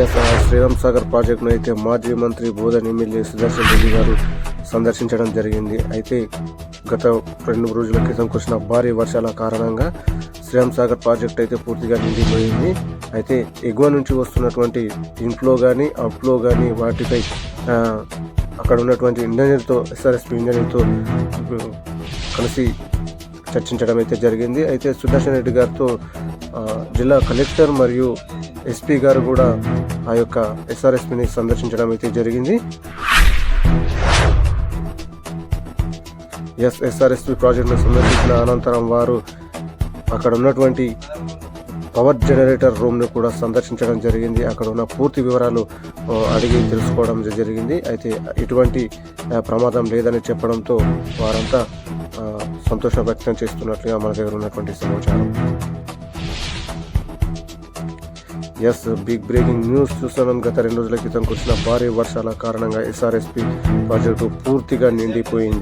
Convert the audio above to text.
Yes Sriram Sagar ప్రాజెక్టును అయితే మాజీ మంత్రి బోధన్ ఎమ్మెల్యే సుదర్శన్ రెడ్డి గారు సందర్శించడం జరిగింది. అయితే గత రెండు రోజుల క్రితం కురిసిన భారీ వర్షాల కారణంగా శ్రీరామ్ సాగర్ ప్రాజెక్ట్ అయితే పూర్తిగా నిండిపోయింది. అయితే ఎగువ నుంచి వస్తున్నటువంటి ఇన్ఫ్లో కానీ అవుట్ఫ్లో కానీ వాటిపై అక్కడ ఉన్నటువంటి ఇంజనీర్తో ఎస్ఆర్ఎస్పి ఇంజనీర్తో కలిసి చర్చించడం అయితే జరిగింది. అయితే సుదర్శన్ రెడ్డి గారితో జిల్లా కలెక్టర్ మరియు ఎస్పీ గారు కూడా ఆ యొక్క ఎస్ఆర్ఎస్పిని సందర్శించడం అయితే జరిగింది. ఎస్ ఎస్ఆర్ఎస్పి ప్రాజెక్టును సందర్శించిన అనంతరం వారు అక్కడ ఉన్నటువంటి పవర్ జనరేటర్ రూమ్ను కూడా సందర్శించడం జరిగింది. అక్కడ ఉన్న పూర్తి వివరాలు అడిగి తెలుసుకోవడం జరిగింది. అయితే ఎటువంటి ప్రమాదం లేదని చెప్పడంతో వారంతా సంతోష సంతోషం వ్యక్తం చేస్తున్నట్లుగా మన దగ్గర ఉన్నటువంటి సమాచారం. ఎస్ బిగ్ బ్రేకింగ్ న్యూస్ చూస్తున్నాం గత రెండు రోజుల క్రితం కురిసిన భారీ వర్షాల కారణంగా ఎస్ఆర్ఎస్పి ప్రాజెక్టు పూర్తిగా నిండిపోయింది.